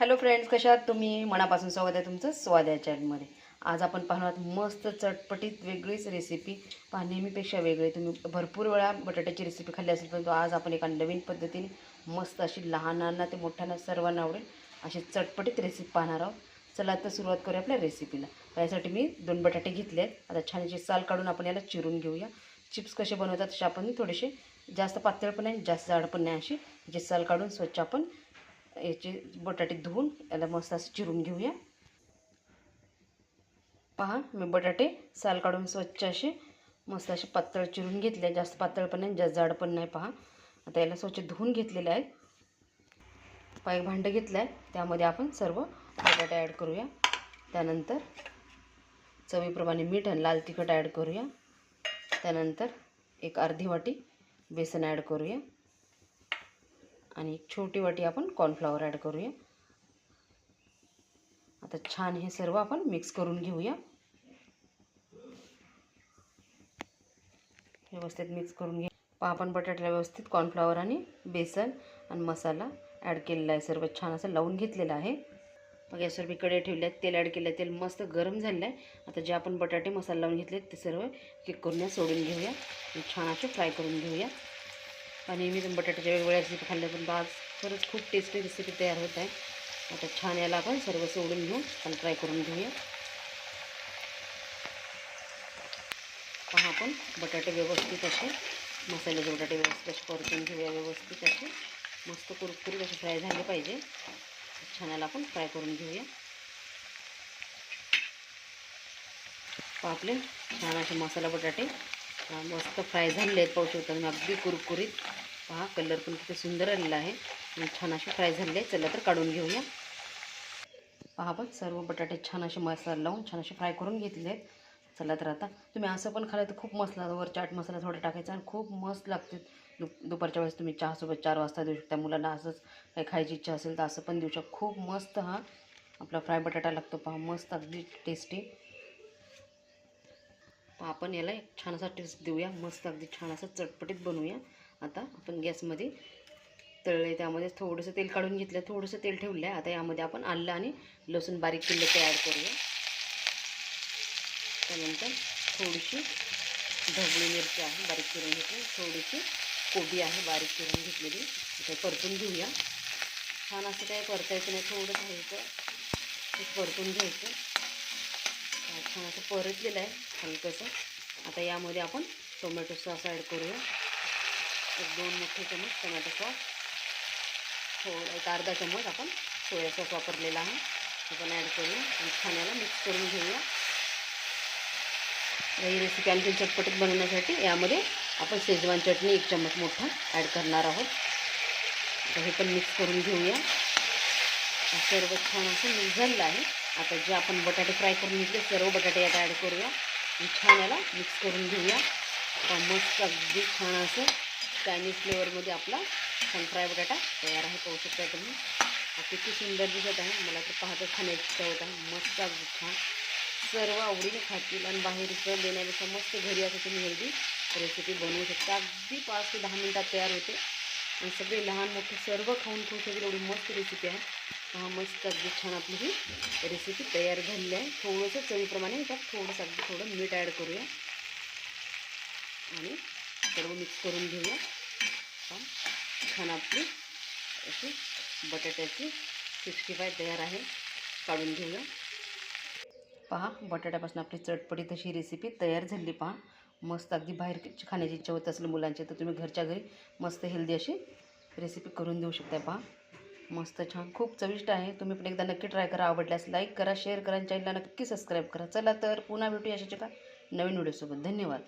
Hello friends कशा तुम्ही? मनापासून स्वागत आहे तुमचं स्वाद या चॅनलमध्ये आज आपण पाहणार मस्त चटपटीत वेगळीच रेसिपी पहा नेहमीपेक्षा वेगळी. तुम्ही भरपूर वेळा बटाट्याची रेसिपी खाल्ली असेल परंतु आज आपण एका नवीन पद्धतीने मस्त अशी लहानांना ते मोठ्यांना सर्वांना आवडेल अशी चटपटीत रेसिपी पाहणार आहोत. चला आता सुरुवात करूया आपल्या रेसिपीला त्यासाठी मी दोन बटाटे घेतले आहेत. आता छान याची साल काढून आपण याला चिरून घेऊया. चिप्स कसे बनवतात तसे आपण थोडेसे जास्त पातळ पण नाही जास्त जाड पण नाही अशी. जे साल काढून स्वच्छ आपण याचे बटाटे धुवून याला मस्त असं चिरून घेऊया. पहा मी बटाटे साल काढून स्वच्छ असे मस्त असे पातळ चिरून घेतले. जास्त पातळ पण नाही जास्त जाड पण नाही पहा. आता याला स्वच्छ धुवून घेतलेले आहेत पाय भांडं घेतलं आहे त्यामध्ये आपण सर्व बटाटे ॲड करूया. त्यानंतर चवीप्रमाणे मीठ आणि लाल तिखट ॲड करूया. त्यानंतर एक अर्धी वाटी बेसन ॲड करूया. आणि एक छोटी वाटी आपण कॉर्नफ्लॉवर ॲड करूया. आता छान हे सर्व आपण मिक्स करून घेऊया. व्यवस्थित मिक्स करून घे. पहा आपण बटाट्याला व्यवस्थित कॉर्नफ्लॉवर आणि बेसन आणि मसाला ॲड केलेला आहे. सर्व छान असं लावून घेतलेलं आहे. मग या सर्वकडे ठेवले आहेत तेल ॲड केलं आहे तेल मस्त गरम झालेलं आहे आता जे आपण बटाटे मसाला लावून घेतले ते सर्व किक करून सोडून घेऊया. छान असे फ्राय करून घेऊया. आणि मी बटाट्याच्या वेगवेगळ्या रेसिपी खाल्ल्या पण आज खरंच खूप टेस्टी रेसिपी तयार होत आहे. आता छान याला आपण सर्व सोडून घेऊन आणि ट्राय करून घेऊया. पहा आपण बटाटे व्यवस्थित असे मसाल्याचे बटाटे व्यवस्थित असे परतून घेऊया व्यवस्थित असे. मस्त कुरकुरीत असे फ्राय झाले पाहिजे. छान याला आपण फ्राय करून घेऊया. आपले छान असे मसाला बटाटे मस्त फ्राय झालेले आहेत पाहू शकता तुम्ही अगदी कुरकुरीत. पहा कलर पण किती सुंदर आलेला आहे. छान असे फ्राय झालेले आहेत. चला तर काढून घेऊया. पहा आपण सर्व बटाटे छान असे मसाला लावून छान असे फ्राय करून घेतले आहेत. चला तर आता तुम्ही असं पण खाल्लं तर खूप मस्त वर चाट मसाला थोडा टाकायचा आणि खूप मस्त लागते. दु दुपारच्या वेळेस तुम्ही चहासोबत चार वाजता देऊ शकता. मुलांना असंच काही खायची इच्छा असेल तर असं पण देऊ शकता. खूप मस्त हा. आपला फ्राय बटाटा लागतो पहा. मस्त अगदी टेस्टी आपण याला एक छान असा टेस्ट देऊया. मस्त अगदी छान असं चटपटीत बनवूया. आता आपण गॅसमध्ये तळले त्यामध्ये थोडंसं तेल काढून घेतलं थोडंसं तेल ठेवलं आहे आता यामध्ये आपण आलं आणि लसूण बारीक किल्ले ते ॲड करूया. त्यानंतर थोडीशी ढबळी मिरची आहे बारीक चिरून घेतली थोडीशी कोबी आहे बारीक चिरून घेतलेली. ते परतून घेऊया. छान असं काय परतायचं नाही. थोडं घ्यायचं ते परतून घ्यायचं. छान असं परतलेलं आहे हलकंसं. आता यामध्ये आपण टोमॅटो सॉस ॲड करूया. एक दोन मोठे चमच टोमॅटो सॉस. थोडं एक अर्धा चमच आपण सोया सॉस वापरलेला आहे. ते पण ॲड करूया आणि खाण्याला मिक्स करून घेऊया. ही रेसिपी आणखी चटपटीत बनवण्यासाठी यामध्ये आपण शेजवान चटणी एक चमच मोठा ॲड करणार आहोत. आता हे पण मिक्स करून घेऊया. सर्व छान असं मिक्स झालेलं आहे. आता जे आपण बटाटे फ्राय करून घेतले सर्व बटाटे यात ॲड करूया. आणि छान याला मिक्स करून घेऊया. मस्त अगदी छान असं चायनीज फ्लेवरमध्ये आपला छान फ्राय बटाटा तयार आहे. पाहू शकता तुम्ही. किती सुंदर दिसत आहे. मला तर पाहतच खाण्याची इच्छा होत आहे. मस्त अगदी छान. सर्व आवडीने खातील आणि बाहेरचं देण्यापेक्षा मस्त घरी असं तुम्ही हेल्दी रेसिपी बनवू शकता. अगदी पाच ते दहा मिनटात तयार होते. आणि सगळे लहान मोठे सर्व खाऊन खाऊ शकेल एवढी मस्त रेसिपी आहे. हा मस्त अगदी छान आपली ही रेसिपी तयार झालेली आहे. थोडंसं चवीप्रमाणे त्यात थोडंसं अगदी थोडं मीठ ॲड करूया. आणि सर्व मिक्स करून घेऊया. छान आपली अशी बटाट्याची सिक्स्टी फाय तयार आहे. काढून घेऊया. पहा बटाट्यापासून आपली चटपटी तशी रेसिपी तयार झाली. पहा मस्त अगदी बाहेर खाण्याची इच्छा होत असेल मुलांची तर तुम्ही घरच्या घरी मस्त हेल्दी अशी रेसिपी करून देऊ शकता पहा मस्त छान खूप चविष्ट आहे. तुम्ही पण एकदा नक्की ट्राय करा आवडल्यास लाईक करा शेअर करा आणि चॅनलला नक्की सबस्क्राईब करा. चला तर पुन्हा भेटूया अशाच्या का नवीन व्हिडिओसोबत धन्यवाद.